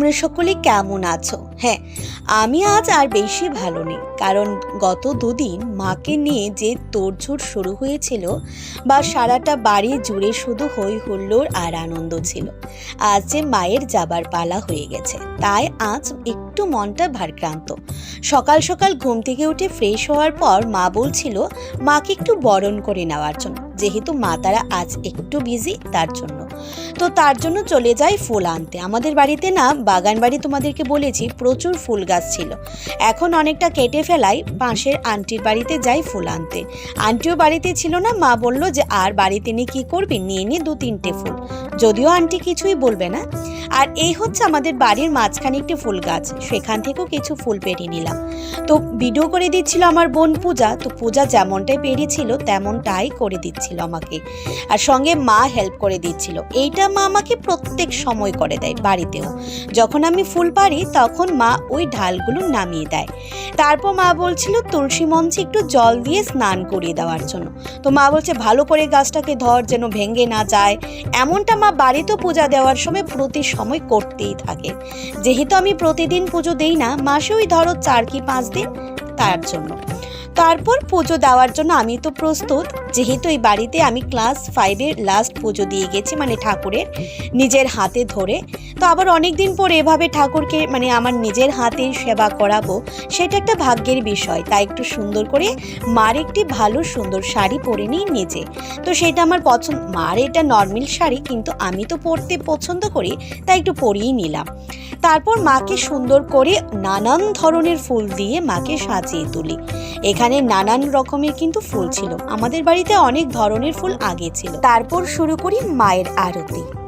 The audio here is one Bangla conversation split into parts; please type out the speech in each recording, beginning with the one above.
তোমরা সকলে কেমন আছো? হ্যাঁ আমি আজ আর বেশি ভালো নেই, কারণ গত দুদিন মাকে নিয়ে যে তোড়ঝোড় শুরু হয়েছিল বা সারাটা বাড়ি জুড়ে শুধু হই হুল্লোড় আর আনন্দ ছিল, আজ যে মায়ের যাবার পালা হয়ে গেছে, তাই আজ একটু মনটা ভারক্রান্ত। সকাল সকাল ঘুম থেকে উঠে ফ্রেশ হওয়ার পর মা বলছিল, মাকে একটু বরণ করে নেওয়ার জন্য, যেহেতু মা তারা আজ একটু বিজি তার জন্য। তো তার জন্য চলে যায় ফুল আনতে। আমাদের বাড়িতে না, বাগান বাড়ি তোমাদেরকে বলেছি, প্রচুর ফুল গাছ ছিল। এখন অনেকটা কেটে ফেলাই পাশের আন্টির বাড়িতে যাই ফুল আনতে। আন্টিও বাড়িতে ছিল না, মা বলল যে, আর বাড়িতে নিয়ে কী করবি? নিয়ে নি দু তিনটে ফুল। যদিও আন্টি কিছুই বলবে না। আর এই হচ্ছে আমাদের বাড়ির মাঝখানে একটি ফুল গাছ সেখান থেকেও কিছু ফুল পেরিয়ে নিলাম। তো ভিডিও করে দিচ্ছিল আমার বোন পূজা, তো পূজা যেমনটাই পেরেছিল তেমনটাই করে দিচ্ছিল আমাকে। আর সঙ্গে মা হেল্প করে দিচ্ছিল। এইটা মা আমাকে প্রত্যেক সময় করে দেয় বাড়িতেও। যখন আমি ফুল পারি তখন মা ওই ঢালগুলো নামিয়ে দেয়। তারপর মা বলছিল, তুলসী মঞ্চে একটু জল দিয়ে স্নান করিয়ে দেওয়ার জন্য। তো মা বলছে, ভালো করে গাছটাকে ধর যেন ভেঙে না যায়। এমনটা মা বাড়িতেও পূজা দেওয়ার সময় প্রতি সময় করতেই থাকে। যেহেতু আমি প্রতিদিন পুজো দেই না মাসে ওই ধরো চার কি পাঁচ দিন তার জন্য। তারপর পুজো দেওয়ার জন্য আমি তো প্রস্তুত। যেহেতু এই বাড়িতে আমি ক্লাস ফাইভের লাস্ট পুজো দিয়ে গেছি মানে ঠাকুরের নিজের হাতে ধরে। তো আবার অনেক দিন পর এভাবে ঠাকুরকে মানে আমার নিজের হাতে সেবা করাবো, সেটা একটা ভাগ্যের বিষয়। তাই একটু সুন্দর করে মার একটি ভালো সুন্দর শাড়ি পরে নিই নিজে। তো সেটা আমার পছন্দ, মার এটা নর্মাল শাড়ি, কিন্তু আমি তো পরতে পছন্দ করি, তাই একটু পরিয়ে নিলাম। তারপর মাকে সুন্দর করে নানান ধরনের ফুল দিয়ে মাকে সাজিয়ে তুলি। এখানে নানান রকমের কিন্তু ফুল ছিল। আমাদের বাড়িতে অনেক ধরনের ফুল আগে ছিল। তারপর শুরু করি মায়ের আরতি।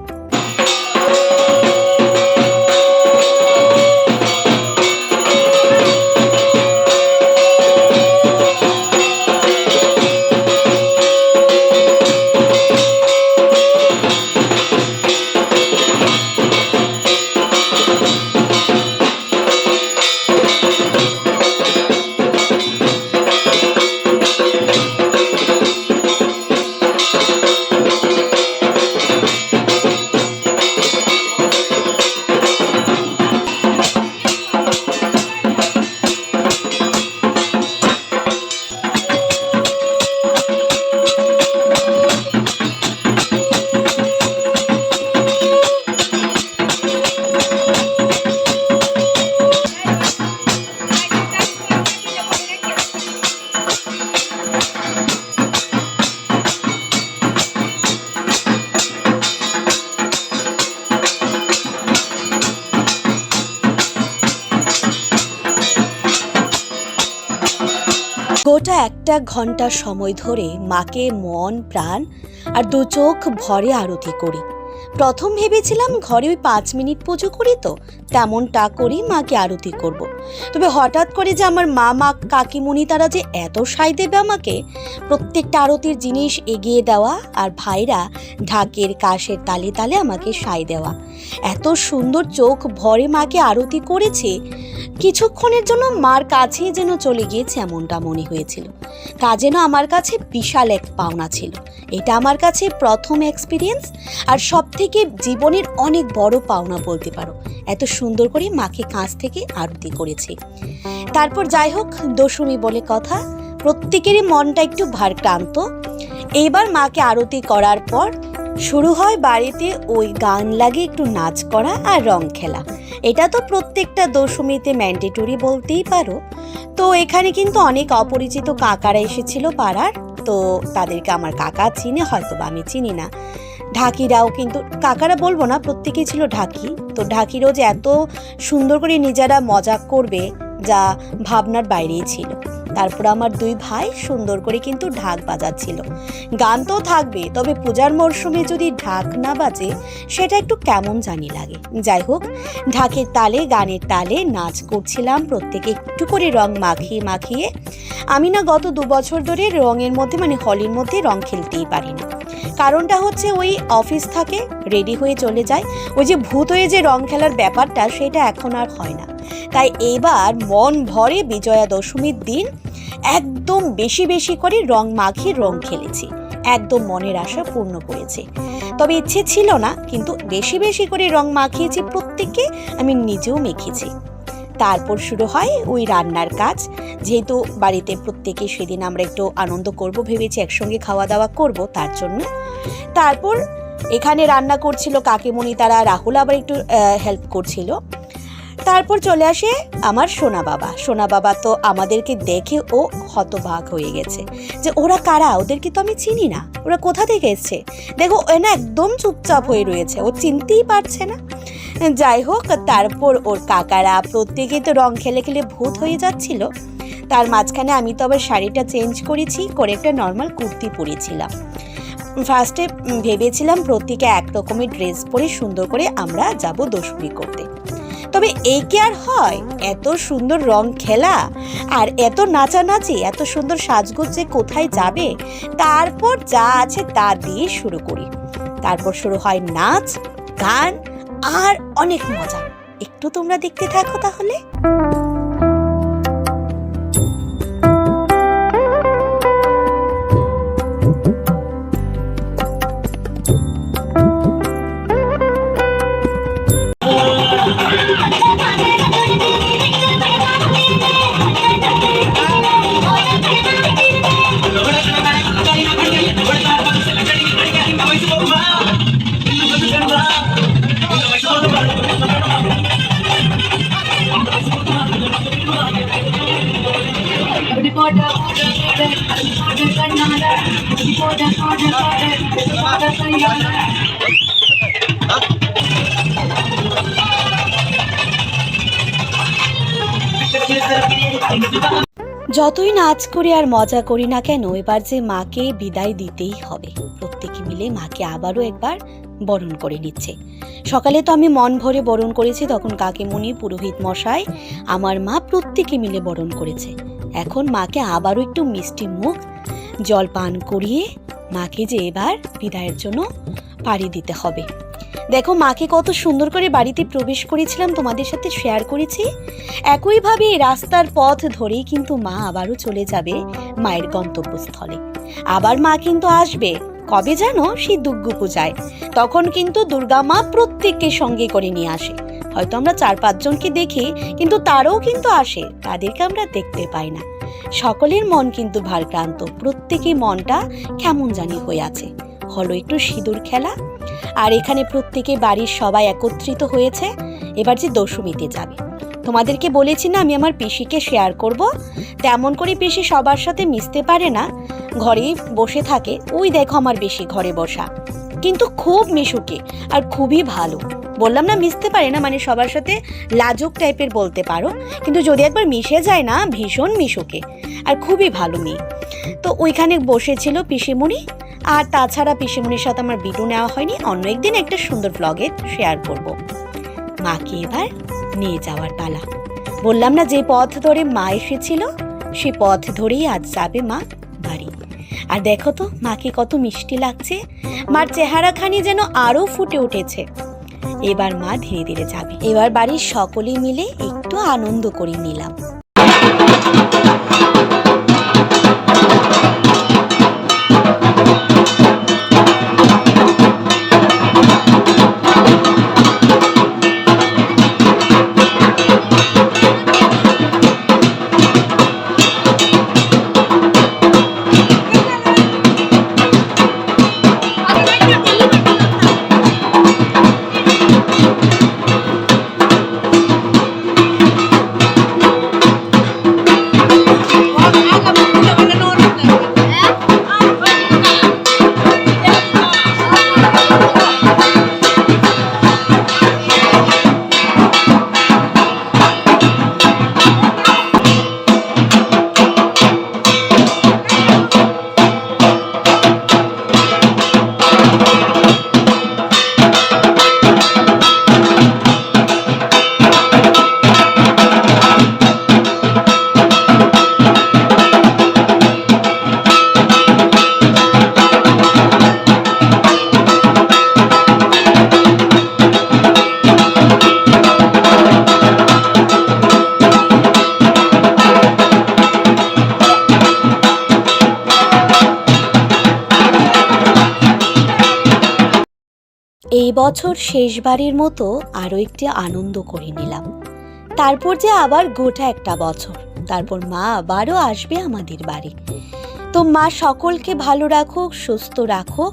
একটা ঘণ্টা সময় ধরে মাকে মন প্রাণ আর দু চোখ ভরে আরতি করি। প্রথম ভেবেছিলাম ঘরে ওই পাঁচ মিনিট পুজো করি তো, তেমনটা করি মাকে আরতি করব। তবে হঠাৎ করে যে আমার মা মা কাকিমুনি তারা যে এত সাই দেবে আমাকে, প্রত্যেকটা আরতির জিনিস এগিয়ে দেওয়া আর ভাইরা ঢাকের কাশের তালে তালে আমাকে সাই দেওয়া। এত সুন্দর চোখ ভরে মাকে আরতি করেছে, কিছুক্ষণের জন্য মার কাছেই যেন চলে গিয়েছে এমনটা মনে হয়েছিল। তা যেন আমার কাছে বিশাল এক পাওনা ছিল। এটা আমার কাছে প্রথম এক্সপিরিয়েন্স আর সব থেকে জীবনের অনেক বড় পাওনা বলতে পারো। এত সুন্দর করে মাকে কাছ থেকে আরতি করেছি। তারপর যাই হোক, দশমী বলে কথা, প্রত্যেকেরই মনটা একটু ভারক্রান্ত। এইবার মাকে আরতি করার পর শুরু হয় বাড়িতে ওই গান লাগে একটু নাচ করা আর রং খেলা। এটা তো প্রত্যেকটা দশমীতে ম্যান্ডেটরি বলতেই পারো। তো এখানে কিন্তু অনেক অপরিচিত কাকারা এসেছিল পাড়ার। তো তাদেরকে আমার কাকা চিনে হয়তো বা আমি চিনি না। ঢাকিরাও কিন্তু, কাকারা বলব না, প্রত্যেকেই ছিল ঢাকি। তো ঢাকিরও যে এত সুন্দর করে নিজেরা মজা করবে, যা ভাবনার বাইরেই ছিল। তারপর আমার দুই ভাই সুন্দর করে কিন্তু ঢাক বাজাচ্ছিল। গান তো থাকবে, তবে পূজার মরশুমে যদি ঢাক না বাজে, সেটা একটু কেমন জানি লাগে। যাই হোক, ঢাকের তালে, গানের তালে নাচ করছিলাম, প্রত্যেকে একটু করে রং মাখিয়ে মাখিয়ে। আমি না গত দু বছর ধরে রঙের মধ্যে মানে হলির মধ্যে রং খেলতেই পারি না কারণটা হচ্ছে ওই অফিস থাকে, রেডি হয়ে চলে যায়। ওই যে ভূত হয়ে যে রং খেলার ব্যাপারটা, সেটা এখন আর হয় না। তাই এবার মন ভরে বিজয়া দশমীর দিন একদম বেশি বেশি করে রং মাখিয়ে রং খেলেছি। একদম মনের আশা পূর্ণ করেছে। তবে ইচ্ছে ছিল না, কিন্তু বেশি বেশি করে রং মাখিয়েছি প্রত্যেককে আমি নিজেও মেখেছি। তারপর শুরু হয় ওই রান্নার কাজ। যেহেতু বাড়িতে প্রত্যেকে সেদিন আমরা একটু আনন্দ করব, ভেবেছি একসঙ্গে খাওয়া দাওয়া করব, তার জন্য। তারপর এখানে রান্না করছিল কাকিমণি, তারা রাহুল আবার একটু হেল্প করছিল। তারপর চলে আসে আমার সোনা বাবা। সোনা বাবা তো আমাদেরকে দেখে ও হতবাক হয়ে গেছে যে ওরা কারা? ওদেরকে তো আমি চিনি না। ওরা কোথা থেকে এসছে? দেখো ও না একদম চুপচাপ হয়ে রয়েছে। ও চিনতেই পারছে না। যাই হোক, তারপর ওর কাকারা প্রত্যেকেই তো রং খেলে খেলে ভূত হয়ে যাচ্ছিল। তার মাঝখানে আমি তো আবার শাড়িটা চেঞ্জ করেছি, করে একটা নর্মাল কুর্তি পরেছিলাম। ফার্স্টে ভেবেছিলাম প্রত্যেকে এক রকমের ড্রেস পরে সুন্দর করে আমরা যাব দশমী করতে। তবে এই কি আর হয়? এত সুন্দর রং খেলা আর এত নাচানাচি, এত সুন্দর সাজগোজ যে কোথায় যাবে, তারপর যা আছে তা দিয়ে শুরু করি। তারপর শুরু হয় নাচ, গান আর অনেক মজা। একটু তোমরা দেখতে থাকো তাহলে। どうぞ。যতই নাচ করি আর মজা করি না কেন, এবার যে মাকে বিদায় দিতেই হবে। প্রত্যেকে মিলে মাকে আবারও একবার বরণ করে নিচ্ছে। সকালে তো আমি মন ভরে বরণ করেছি, তখন কাকিমণি, পুরোহিত মশাই, আমার মা প্রত্যেকে মিলে বরণ করেছে। এখন মাকে আবারও একটু মিষ্টি মুখ, জল পান করিয়ে মাকে যে এবার বিদায়ের জন্য পাড়ি দিতে হবে। দেখো, মাকে কত সুন্দর করে বাড়িতে প্রবেশ করেছিলাম, তোমাদের সাথে শেয়ার করেছি। একইভাবে রাস্তার পথ ধরেই কিন্তু মা আবারও চলে যাবে মায়ের গন্তব্যস্থলে। আবার মা কিন্তু আসবে, কবে জানো? সেই দুর্গা পূজায়। তখন কিন্তু দুর্গা মা প্রত্যেককে সঙ্গে করে নিয়ে আসে। হয়তো আমরা চার পাঁচজনকে দেখি, কিন্তু তারাও কিন্তু আসে, তাদেরকে আমরা দেখতে পাই না। সকলের মন কিন্তু ভারক্রান্ত প্রত্যেকে মনটা কেমন জানি হয়ে আছে। হলো একটু সিঁদুর খেলা। আর এখানে প্রত্যেকে বাড়ির সবাই একত্রিত হয়েছে। এবার যে দশমীতে যাবে। তোমাদেরকে বলেছি না, আমি আমার পিসিকে শেয়ার করব। তেমন করে পিসি সবার সাথে মিশতে পারে না। ঘরেই বসে থাকে। ওই দেখো আমার বেশি ঘরে বসা। কিন্তু খুব মিশুকে আর খুবই ভালো। বললাম না, মিশতে পারে না মানে সবার সাথে লাজুক টাইপের বলতে পারো। কিন্তু যদি একবার মিশে যায় না, ভীষণ মিশুকে। আর খুবই ভালো মেয়ে। তো ওইখানে বসেছিল পিসিমণি। আর তাছাড়া পিসিমণির সাথে আমার ভিডিও নেওয়া হয়নি, অন্য একদিন একটা সুন্দর ব্লগে শেয়ার করব। মাকে এবার নিয়ে যাওয়ার পালা। বললাম না যে পথ ধরে মা এসেছিল, সে পথ ধরেই আজ যাবে মা বাড়ি। আর দেখো তো, মাকে কত মিষ্টি লাগছে, মার চেহারাখানি যেন আরও ফুটে উঠেছে। এবার মা ধীরে ধীরে যাবে। এবার বাড়ির সকলে মিলে একটু আনন্দ করে নিলাম। এই বছর শেষবারের মতো আরও একটি আনন্দ করে নিলাম। তারপর যে আবার গোটা একটা বছর, তারপর মা আবারও আসবে আমাদের বাড়ি। তো মা সকলকে ভালো রাখুক, সুস্থ রাখুক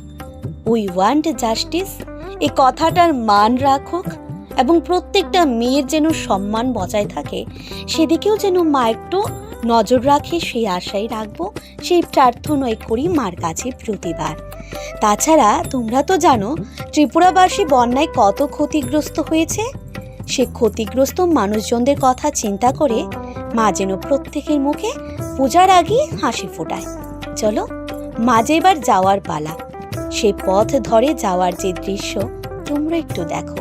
উই ওয়ান্ট জাস্টিস এই কথাটার মান রাখুক এবং প্রত্যেকটা মেয়ের যেন সম্মান বজায় থাকে, সেদিকেও যেন মা একটু নজর রাখে, সেই আশাই রাখব, সেই প্রার্থনাই করি মার কাছে প্রতিবার। তাছাড়া তোমরা তো জানো, ত্রিপুরাবাসী বন্যায় কত ক্ষতিগ্রস্ত হয়েছে? সে ক্ষতিগ্রস্ত মানুষজনদের কথা চিন্তা করে মা যেন প্রত্যেকের মুখে পূজার আগে হাসি ফোটায়। চলো মাঝে এবার যাওয়ার পালা। সে পথ ধরে যাওয়ার যে দৃশ্য, তোমরা একটু দেখো।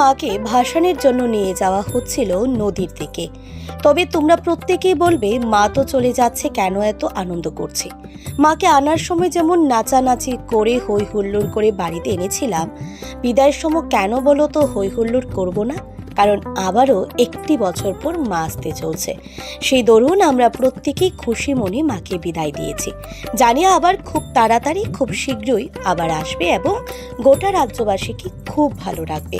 মাকে ভাসানের জন্য নিয়ে যাওয়া হচ্ছিল নদীর দিকে। তবে তোমরা প্রত্যেকেই বলবে, মা তো চলে যাচ্ছে, কেন এত আনন্দ করছে? মাকে আনার সময় যেমন নাচানাচি করে হৈ হুল্লোড় করে বাড়িতে এনেছিলাম, বিদায়ের সময় কেন বলো তো হৈ হুল্লোড় করব না? কারণ আবারও একটি বছর পর মা আসতে চলছে। সেই দরুন আমরা প্রত্যেকেই খুশি মনে মাকে বিদায় দিয়েছি। জানি আবার খুব তাড়াতাড়ি, খুব শীঘ্রই আবার আসবে এবং গোটা রাজ্যবাসীকে খুব ভালো রাখবে।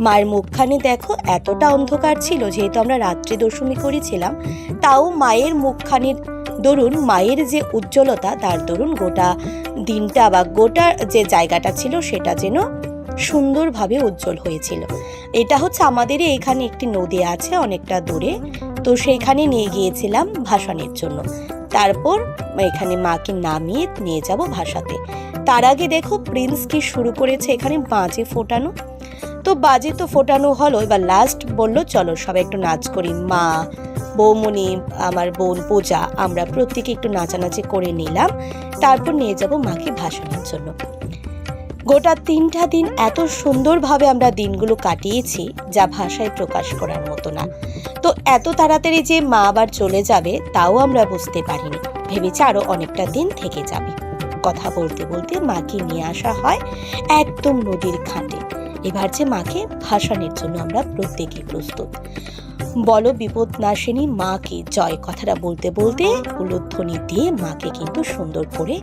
মায়ের মুখখানে দেখো এতটা অন্ধকার ছিল, যেহেতু আমরা রাত্রি দশমী করেছিলাম, তাও মায়ের মুখখানির দরুন, মায়ের যে উজ্জ্বলতা, তার দরুন গোটা দিনটা বা গোটা যে জায়গাটা ছিল, সেটা যেন সুন্দরভাবে উজ্জ্বল হয়েছিল। এটা হচ্ছে আমাদের এখানে একটি নদী আছে অনেকটা দূরে। তো সেইখানে নিয়ে গিয়েছিলাম ভাসানের জন্য। তারপর এখানে মাকে নামিয়ে নিয়ে যাব ভাসাতে। তার আগে দেখো প্রিন্স কি শুরু করেছে এখানে? বাজে ফোটানো। তো বাজে তো ফোটানো হলো, এবার লাস্ট বলল, চলো সবাই একটু নাচ করি। মা, বৌমণি, আমার বোন পূজা, আমরা প্রত্যেকে একটু নাচানাচি করে নিলাম। তারপর নিয়ে যাব মাকে ভাসানোর জন্য। গোটা তিনটা দিন এত সুন্দরভাবে আমরা দিনগুলো কাটিয়েছি, যা ভাষায় প্রকাশ করার মতো না। তো এত তাড়াতাড়ি যে মা আবার চলে যাবে, তাও আমরা বুঝতে পারিনি। ভেবেছি আরও অনেকটা দিন থেকে যাবে। কথা বলতে বলতে মাকে নিয়ে আসা হয় একদম নদীর ঘাটে। এবার যে মাকে ভাসানের জন্য আমরা প্রত্যেকে প্রস্তুত। বলো বিপদ নাশিনী মাকে জয় কথাটা বলতে বলতে উলুধ্বনি দিয়ে মাকে কিন্তু সুন্দর করে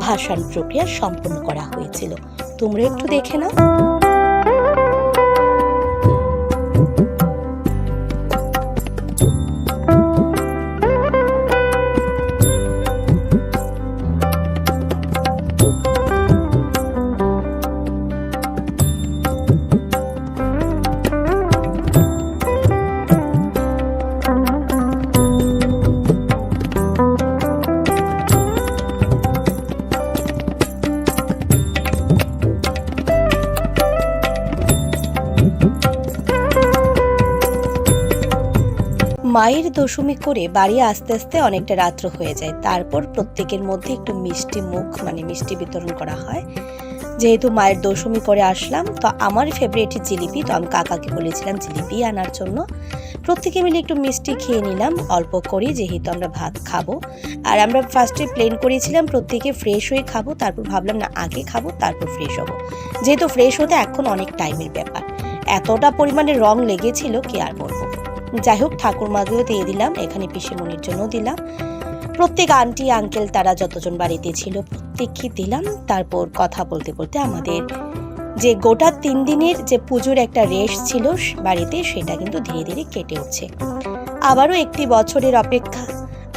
ভাষণ প্রক্রিয়া সম্পন্ন করা হয়েছিল। তোমরা একটু দেখে নাও। মায়ের দশমী করে বাড়ি আস্তে আস্তে অনেকটা রাত্র হয়ে যায়। তারপর প্রত্যেকের মধ্যে একটু মিষ্টি মুখ মানে মিষ্টি বিতরণ করা হয়। যেহেতু মায়ের দশমী করে আসলাম, তো আমার ফেভারিট জিলিপি, তো আমি কাকাকে বলেছিলাম, জিলিপি আনার জন্য। প্রত্যেকে মিলে একটু মিষ্টি খেয়ে নিলাম, অল্প করে যেহেতু আমরা ভাত খাব। আর আমরা ফার্স্টে প্লেন করেছিলাম, প্রত্যেকে ফ্রেশ হয়ে খাব, তারপর ভাবলাম, না, আগে খাব, তারপর ফ্রেশ হব। যেহেতু ফ্রেশ হতে এখন অনেক টাইমের ব্যাপার। এতটা পরিমাণে রং লেগেছিল, কি আর বলব? যাই হোক ঠাকুরমাকেও দিয়ে দিলাম, এখানে পিসিমণির জন্য দিলাম। প্রত্যেক আন্টি আঙ্কেল তারা যতজন বাড়িতে ছিল প্রত্যেককে দিলাম। তারপর কথা বলতে বলতে আমাদের যে গোটা তিন দিনের যে পুজোর একটা রেশ ছিল বাড়িতে, সেটা কিন্তু ধীরে ধীরে কেটে উঠছে। আবারও একটি বছরের অপেক্ষা,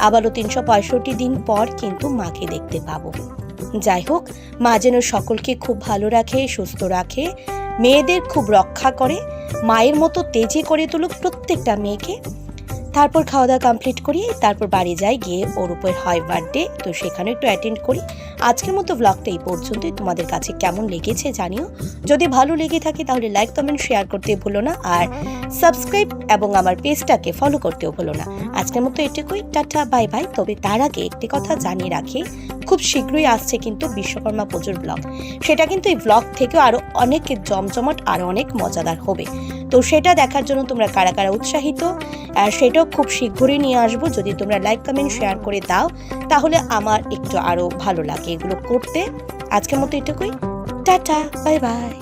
আবারও তিনশো পঁয়ষট্টি দিন পর কিন্তু মাকে দেখতে পাবো। যাই হোক মা যেন সকলকে খুব ভালো রাখে, সুস্থ রাখে, মেয়েদের খুব রক্ষা করে মায়ের মতো তেজে করে তুলুক প্রত্যেকটা মেয়েকে। তারপর খাওয়া দাওয়া কমপ্লিট করি, তারপর বাড়ি যাই, গিয়ে ওর উপর হয় বার্থডে তো সেখানে একটু অ্যাটেন্ড করি। আজকের মতো ব্লগটা এই পর্যন্তই। তোমাদের কাছে কেমন লেগেছে জানিও। যদি ভালো লেগে থাকে তাহলে লাইক কমেন্ট শেয়ার করতে ভুলো না। আর সাবস্ক্রাইব এবং আমার পেজটাকে ফলো করতেও ভুলো না। আজকের মতো এটুকুই। টাটা বাই বাই তবে তার আগে একটি কথা জানিয়ে রাখি। খুব শীঘ্রই আসছে কিন্তু বিশ্বকর্মা পুজোর ব্লগ সেটা কিন্তু এই ব্লগ থেকেও আরও অনেক জমজমাট আরও অনেক মজাদার হবে। তো সেটা দেখার জন্য তোমরা কারা কারা উৎসাহিত? আর সেটাও খুব শীঘ্রই নিয়ে আসব। যদি তোমরা লাইক, কমেন্ট, শেয়ার করে দাও, তাহলে আমার একটু আরও ভালো লাগে এগুলো করতে। আজকের মতো এটুকুই। Tata, bye bye.